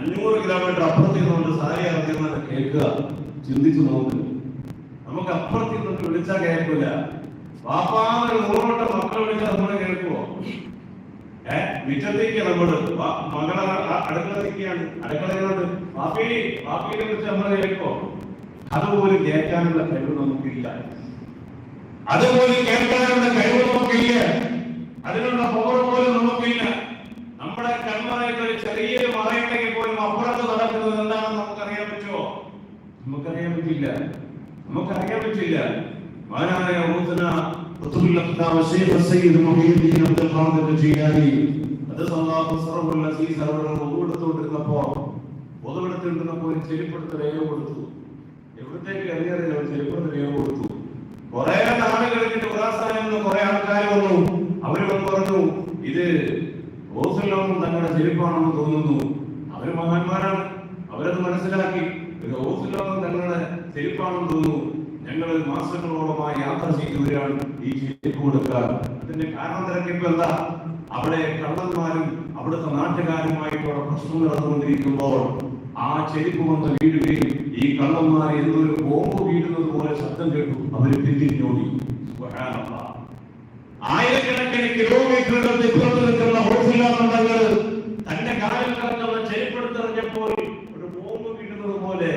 അഞ്ഞൂറ് കിലോമീറ്റർ അപ്പുറത്ത് നിന്നുകൊണ്ട് സാരി അറിയുന്നത് കേൾക്കുക ചിന്തിച്ചു നോക്കുന്നു നമുക്ക് അപ്പുറത്ത് നിന്നിട്ട് വിളിച്ചാൽ കേൾക്കില്ല പാപ്പാന്ന് നൂറോട്ടം മക്കളെ വിളിച്ചാൽ നമ്മളെ കേൾക്കുവോ? ഏ? മിറ്റത്തേക്ക് നമ്മൾ. മകളെ അടുക്കളത്തേക്കാണ്. അടുക്കളയിലോട്ട് പാപ്പി പാപ്പിയെ വിളിച്ച് നമ്മളെ കേൾക്കുവോ? അതുപോലും കേൾക്കാനുള്ള കഴിവ് നമുക്കില്ല. അതുപോലും കേൾക്കാനുള്ള കഴിവ് നമുക്കില്ല. അതിനുള്ള പവർ പോലും നമുക്കില്ല നമ്മുടെ കൺമറയിൽ ഒരു ചെറിയൊരു മറയുണ്ടെങ്കിൽ പോലും അപ്പുറത്ത് നടക്കുന്നത് എന്താണെന്ന് നമുക്കറിയാൻ പറ്റുമോ നമുക്കറിയാൻ പറ്റില്ല. നമുക്കറിയാൻ പറ്റില്ല. മഹാനായ ഊത്തന ഒതുവെടുത്തുകൊണ്ടിരുന്നപ്പോ ഒതുവെടുത്തുകൊണ്ടിരുന്നപ്പോ ഒരു ചെരുപ്പെടുത്ത് രേഖ കൊടുത്തു. എവിടത്തേക്ക് അറിയാറില്ല ഒരു ചെരുപ്പെടുത്ത് രേഖ കൊടുത്തു. കുറെ നാൾ കഴിഞ്ഞിട്ട് ഉദാസ്ഥാനം നിന്ന് കുറെ ആൾക്കാർ വന്നു. അവർ പറഞ്ഞു ഇത് ഓസിലോന്നും തങ്ങളുടെ ചെരുപ്പാണെന്ന് തോന്നുന്നു. അവർ മഹാന്മാരാണ്. അവരത് മനസ്സിലാക്കി. ഇത് തങ്ങളുടെ തോന്നുന്നു ഞങ്ങൾ മാസങ്ങളോളമായി യാത്ര ചെയ്തവരാണ് ഈ ചെരുപ്പ് കൊടുക്കാൻ ഇതിന്റെ കാരണം തിരക്കിപ്പോ എന്താ? അവിടെ കള്ളന്മാരും അവിടുത്തെ നാട്ടുകാരുമായിട്ടുള്ള പ്രശ്നം നടന്നുകൊണ്ടിരിക്കുമ്പോൾ ആ ചെരുപ്പ് വന്ന് വീഴുകയും ഈ കള്ളന്മാർ എന്നൊരു ബോംബ് വീഴുന്നത് പോലെ ശബ്ദം കേട്ടു. അവർ പിന്തിരിഞ്ഞോടി. ആയിരക്കണക്കിന് കിലോമീറ്ററുകൾ നിൽക്കുന്ന ഹോസിലാമണ്ഡങ്ങൾ തന്റെ കാലിൽ കിടക്കുന്ന ചെരുപ്പെടുത്തെറിഞ്ഞപ്പോൾ ഒരു ബോംബ് വീഴുന്നത് പോലെ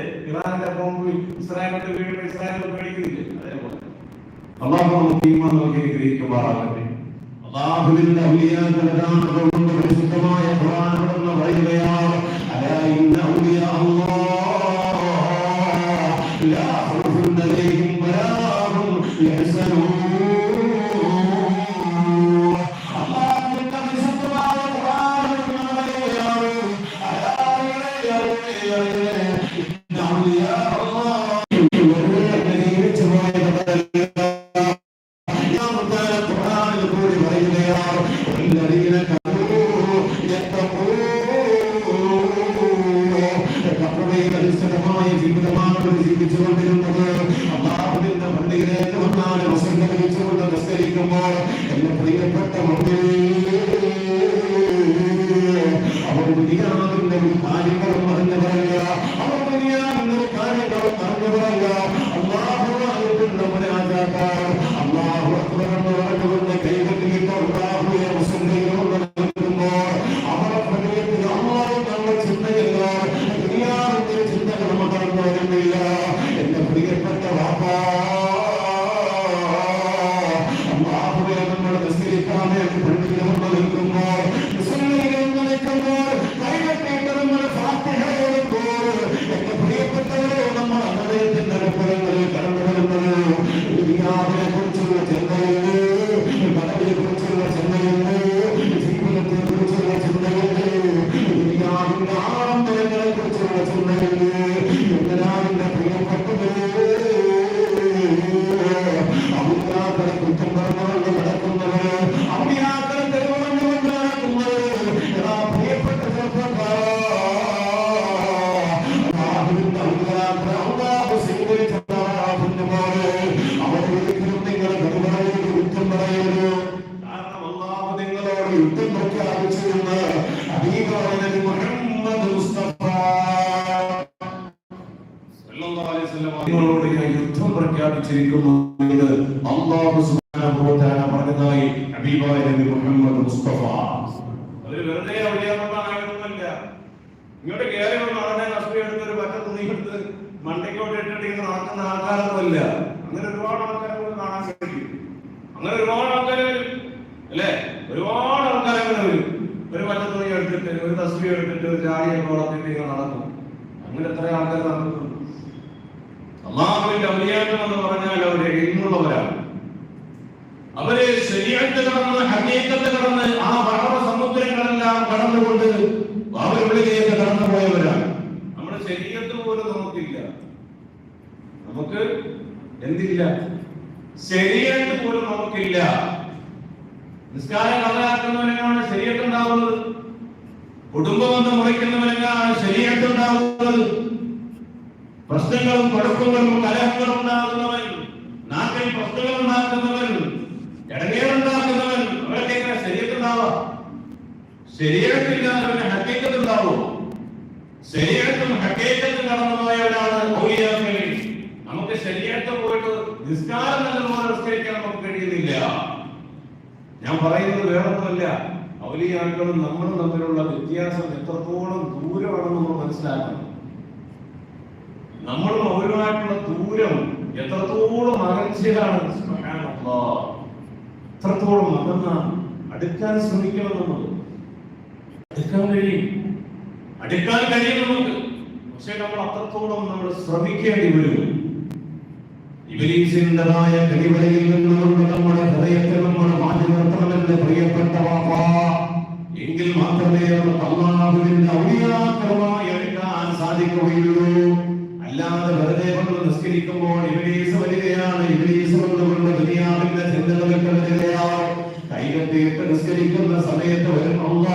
ബോംബ് ഇസ്രായേലിന്റെ വീട് ഇസ്രായേൽ പേടിക്കുന്നില്ലേ അതേപോലെ. അള്ളാഹു നമുക്ക് ഈമാൻ നൽകി ഗ്രഹിക്കുമാറാകട്ടെ അള്ളാഹുവിന്റെ ഔലിയാക്കളാണ് കൊണ്ട് ഞാൻ യുദ്ധം പ്രഖ്യാപിച്ചിരിക്കുന്നു അല്ലാഹു സുബ്ഹാനഹു വ തആല പറഞ്ഞതായി ഹബീബായ നബി മുഹമ്മദ് മുസ്തഫ. അത് വെറുതെ ഇങ്ങോട്ട് കേറി വന്ന് നടനെ നഷ്ടം എടുത്ത് ഒരു പറ്റ തുണി എടുത്ത് മണ്ടയ്ക്കോട്ട് ഇട്ടിട്ട് ഇങ്ങനെ നടക്കുന്ന ആൾക്കാരൊന്നുമല്ല. അങ്ങനെ ഒരുപാട് ആൾക്കാരെ നമുക്ക് കാണാൻ സാധിക്കും. അങ്ങനെ ഒരുപാട് ആൾക്കാരെ അല്ലേ? ഒരുപാട് ആൾക്കാരെ അങ്ങനെ വരും. ഒരു പറ്റ തുണി എടുത്തിട്ട് ഒരു തസ്ബി എടുത്തിട്ട് ഒരു ചാടിയൊക്കെ വളർത്തിട്ട് ഇങ്ങനെ നടക്കും. അങ്ങനെ എത്ര ആൾക്കാർ നടക്കുന്നുണ്ട്? അള്ളാഹുവിന്റെ ഔലിയാക്കൾ എന്ന് പറഞ്ഞാൽ അവർ എഴുന്നുള്ളവരാണ് അവർ ശരിയായിട്ട് കടന്ന് ഹക്കീക്കത്തെ കടന്ന് ആ വളർന്ന സമുദ്രങ്ങളെല്ലാം കടന്നുകൊണ്ട് അവരുള്ളിലേക്ക് കടന്നു പോയവരാണ് നമ്മുടെ ശരീരത്തിൽ പോലും നമുക്കില്ല. നമുക്ക് എന്തില്ല? ശരീരത്തിൽ പോലും നമുക്കില്ല. നിസ്കാരം കളയാക്കുന്നവനാണ് ശരീരത്തുണ്ടാവുന്നത്? കുടുംബബന്ധം മുറിക്കുന്നവനാണ് ശരീരത്തുണ്ടാവുന്നത്? പ്രശ്നങ്ങളും കുഴപ്പങ്ങളും കലഹങ്ങളും ഉണ്ടാകുന്നവൻ നാട്ടിൽ പ്രശ്നങ്ങൾ ഉണ്ടാക്കുന്നവൻ ഇടങ്ങേറുണ്ടാക്കുന്നവൻ അവരൊക്കെ എങ്ങനെ ശരീരത്തിണ്ടാവാം ശരീരത്തില്ലാത്തവന് ഹക്കീക്കത്തുണ്ടാവോ ശരീരത്തും ഹക്കീക്കത്തും കടന്നുപോയവരാണ് ഔലിയാക്കൾ നമുക്ക് ശരീരത്തെ പോയിട്ട് നിസ്കാരം നല്ലതുപോലെ നിസ്കരിക്കാൻ നമുക്ക് കഴിയുന്നില്ല. ഞാൻ പറയുന്നത് വേറൊന്നുമല്ല. ഔലിയാക്കളും നമ്മളും തമ്മിലുള്ള വ്യത്യാസം എത്രത്തോളം ദൂരമാണെന്ന് നമ്മൾ മനസ്സിലാക്കണം. നമ്മളും അവരുമായിട്ടുള്ള ദൂരം എത്രത്തോളം അകൽച്ചയാണ്. എത്രത്തോളം അകന്ന അടുക്കാൻ ശ്രമിക്കണം നമ്മൾ അടുക്കാൻ കഴിയും. അടുക്കാൻ കഴിയും നമുക്ക്. പക്ഷെ നമ്മൾ അത്രത്തോളം നമ്മൾ ശ്രമിക്കേണ്ടി വരും. ഇബലീസിന്റേതായ കടിവലയിൽ നിന്നുകൊണ്ട് നമ്മുടെ ഹൃദയത്തെ നമ്മൾ മാറ്റി നിർത്തണമെന്ന് പ്രിയപ്പെട്ട വാപ്പാ. എങ്കിൽ മാത്രമേ നമുക്ക് അള്ളാഹുവിന്റെ ഔലിയാക്കളമായി എടുക്കാൻ സാധിക്കുകയുള്ളൂ. അല്ലാതെ വെറുതെ കൊണ്ട് നിസ്കരിക്കുമ്പോൾ ഇബലീസ് വരികയാണ്. ഇബലീസ് കൊണ്ടുകൊണ്ട് ദുനിയാവിന്റെ ചിന്തകൾക്ക് വരികയാണ് കൈകെട്ടിയിട്ട് നിസ്കരിക്കുന്ന സമയത്ത് വരും. അള്ളാഹ്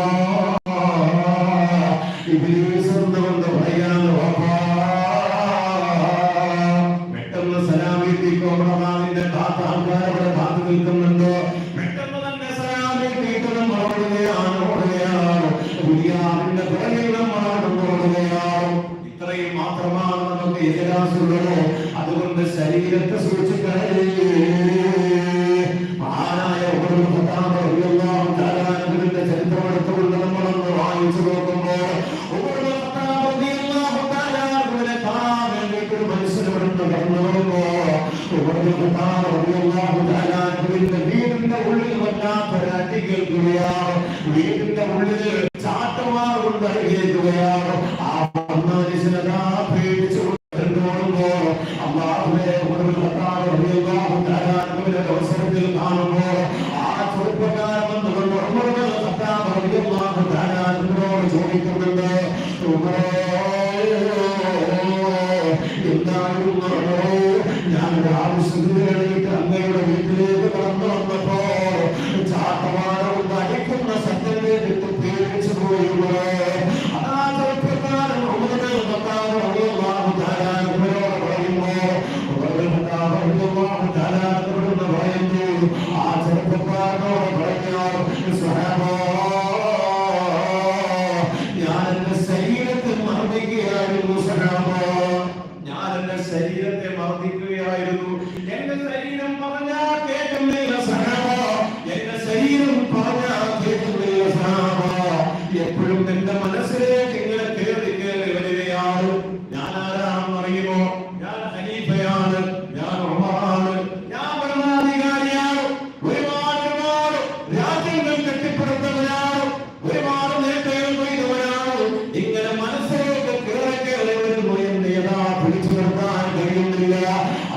പേടിച്ചു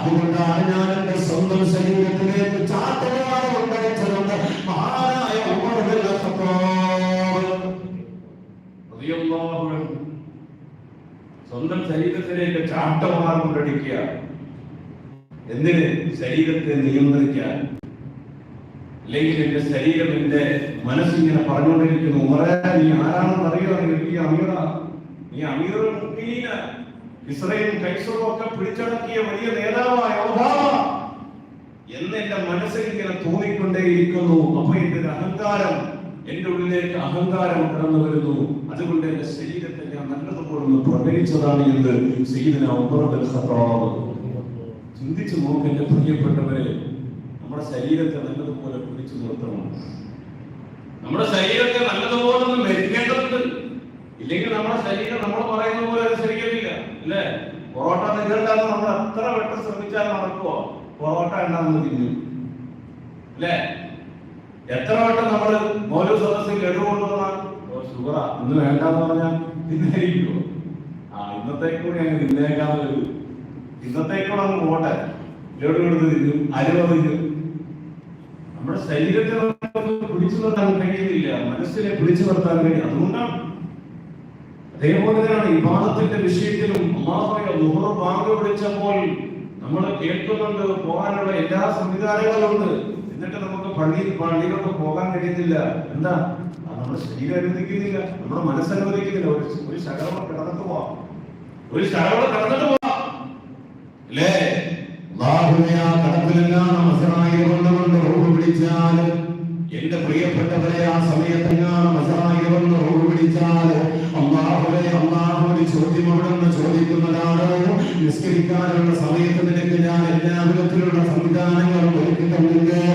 അതുകൊണ്ടാണ് ഞാൻ എന്റെ സ്വന്തം ശരീരത്തിലേക്ക് ചാട്ടവാട് കൊണ്ടയച്ചതെന്ന് മഹാനായ സ്വന്തം ശരീരത്തിലേക്ക് ചാട്ടമാർ കൊണ്ടടിക്കുക. എന്തിന്? ശരീരത്തെ നിയന്ത്രിക്കാൻ അല്ലെങ്കിൽ എന്റെ ശരീരം എന്റെ മനസ്സിങ്ങനെ പറഞ്ഞുകൊണ്ടിരിക്കുന്നു. ഉമറേ നീ ആരാണെന്ന് അറിയോ നീ അമീറ. നീ അമീറ മുഅ്മിനീന ഇസ്രയേലും കൈസറും ഒക്കെ പിടിച്ചടക്കിയ വലിയ നേതാവായ ഒബാമ എന്ന് എന്റെ മനസ്സിൽ ഇങ്ങനെ തോന്നിക്കൊണ്ടേയിരിക്കുന്നു. അപ്പൊ എന്റെ അഹങ്കാരം എന്റെ ഉള്ളിലേക്ക് അഹങ്കാരം കടന്നു വരുന്നു. അതുകൊണ്ട് എന്റെ ശരീരത്തെ ഞാൻ നല്ലതുപോലെ ഒന്ന് പ്രകടിച്ചതാണ് എന്ന് സയ്യിദന ഉമർ ബിൻ ഖത്താബ് ചിന്തിച്ചു നോക്ക് എന്റെ പ്രിയപ്പെട്ടവരെ നമ്മുടെ ശരീരത്തെ നല്ലതുപോലെ പിടിച്ചു നിർത്തണം. നമ്മുടെ ശരീരത്തെ ഇല്ലെങ്കിൽ നമ്മുടെ ശരീരം നമ്മൾ പറയുന്ന പോലെ അനുസരിക്കുന്നില്ല അല്ലേ? പൊറോട്ട നികണ്ടാന്ന് നമ്മൾ എത്ര വെട്ടം ശ്രമിച്ചാൽ നടക്കുമോ പൊറോട്ട ഉണ്ടാകുന്ന തിന്നു അല്ലേ? എത്ര വട്ടം നമ്മൾ ഓരോ സദസ്സിൽ ലഡു കൊണ്ടുവന്നാൽ ഷുഗറാ ഇന്ന് വേണ്ടെന്ന് പറഞ്ഞാൽ തിന്നായിരിക്കുമോ ആ ഇന്നത്തേക്ക് കൂടി അങ്ങ് തിന്നേക്കാന്ന് വരൂ. ഇന്നത്തേക്കൂടെ അങ്ങ് പോട്ടെ. ലഡു കൊടുത്ത് തിന്നു അലുവ തിന്നു. നമ്മുടെ ശരീരത്തെ പിടിച്ചു നിർത്താൻ കഴിയുന്നില്ല മനസ്സിനെ പിടിച്ചു നിർത്താൻ കഴിയും. അതുകൊണ്ടാണ് അതേപോലെ വിവാദത്തിന്റെ വിഷയത്തിലും അമ്മാവായ നുഹർ ബാങ്ക് വിളിച്ചപ്പോൾ നമ്മൾ കേൾക്കുന്നുണ്ട് പോകാനുള്ള എല്ലാ സംവിധാനങ്ങളും ഉണ്ട് എന്നിട്ട് നമുക്ക് പള്ളി പള്ളിയിലോട്ട് പോകാൻ കഴിയുന്നില്ല. എന്താ? നമ്മുടെ ശരീരം അനുവദിക്കുന്നില്ല. നമ്മുടെ മനസ്സനുവദിക്കുന്നില്ല ഒരു ഒരു ശകലം കിടന്നിട്ട് പോവാം. ഒരു ശകലം കിടന്നിട്ട് പോവാം. അല്ലേ? അല്ലാഹുവേ, ആ മസറായി കൊണ്ടുകൊണ്ട് റൂഹ് പിടിച്ചാൽ എന്റെ പ്രിയപ്പെട്ടവരെ ആ സമയത്ത് മസറായി റോഡ് പിടിച്ചാൽ അള്ളാഹുവേ അള്ളാഹുവിന് ചോദ്യം അവിടെ നിന്ന് ചോദിക്കുന്നതാണ്. നിസ്കരിക്കാനുള്ള സമയത്ത് നിനക്ക് ഞാൻ എല്ലാ വിധത്തിലുള്ള സംവിധാനങ്ങളും ഒരുക്കി തന്നിട്ടുണ്ട്.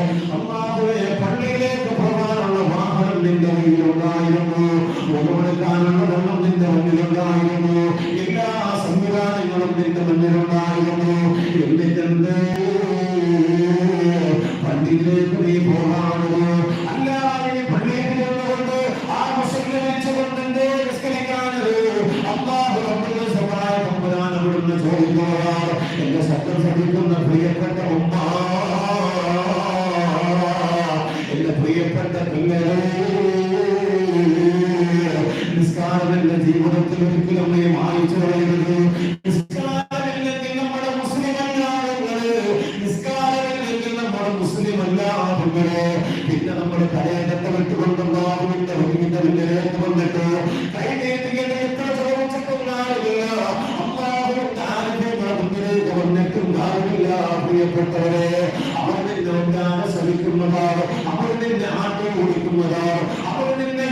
കാര്യമില്ല പ്രിയപ്പെട്ടവരെ. അവർ നിന്നെ ഒന്നാണ് ശ്രമിക്കുന്നതാണ് അവർ നിന്നെ ആട്ടി ഓടിക്കുന്നതാണ് അവർ നിന്നെ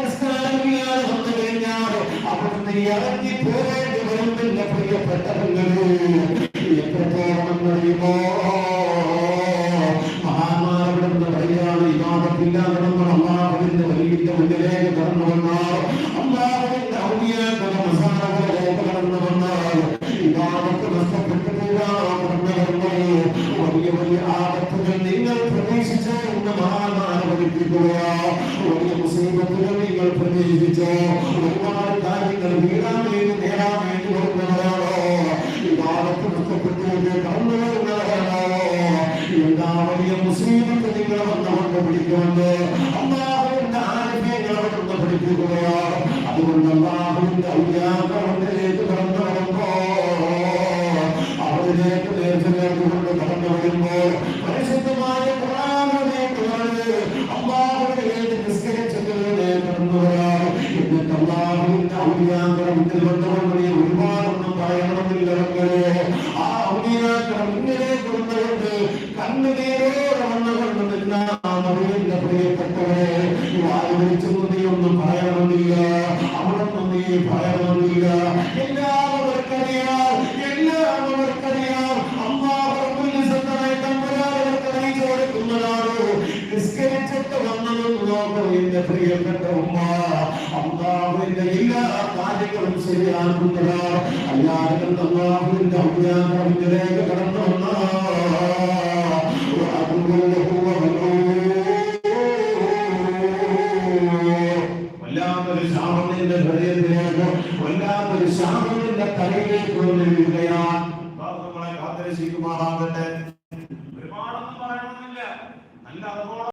നിസ്കാരമില്ലാതെ വന്നു കഴിഞ്ഞാൽ അവിടുന്ന് ഇറങ്ങി പോകേണ്ടി വരും എന്റെ പ്രിയപ്പെട്ടവങ്ങളെ. എത്രത്തോളമെന്നറിയുമോ? മഹാന്മാരവിടുന്ന് വഴിയാണ് ഇമാമത്തില്ലാതെ നമ്മൾ വലിയ മുന്നിലേക്ക് കടന്നു വന്നാൽ വലിയ നിങ്ങളെ വന്നുകൊണ്ട് പിടിക്കുമെന്ന് അള്ളാഹുവിന്റെ ആരോഗ്യങ്ങൾ കൊണ്ട് പിടിക്കുകയോ അതുകൊണ്ട് അള്ളാഹുവിന്റെ ഔദ്യോഗിക കണ്ണുനീരോടെ വന്നുകൊണ്ട് നിന്ന പ്രിയപ്പെട്ടവരെ നീ ഒന്നും പറയണമെന്നില്ല. അള്ളാഹുവിന്റെ എല്ലാ കാര്യങ്ങളും ശരിയാക്കുന്നതാണ് അല്ലാതെ അള്ളാഹുവിന്റെ ഔദ്യോഗിക കടന്നു വല്ലാത്തൊരു ശാപം നിന്റെ ഹൃദയത്തിലേക്ക് വല്ലാത്തൊരു ശാപം നിന്റെ തലയിലേക്ക് വന്ന് വീഴുകയാണ് നമ്മളെ കാത്തിരക്ഷിക്കുമാറാകട്ടെ. ഒരുപാടൊന്നും പറയണമെന്നില്ല നല്ല അതുപോലെ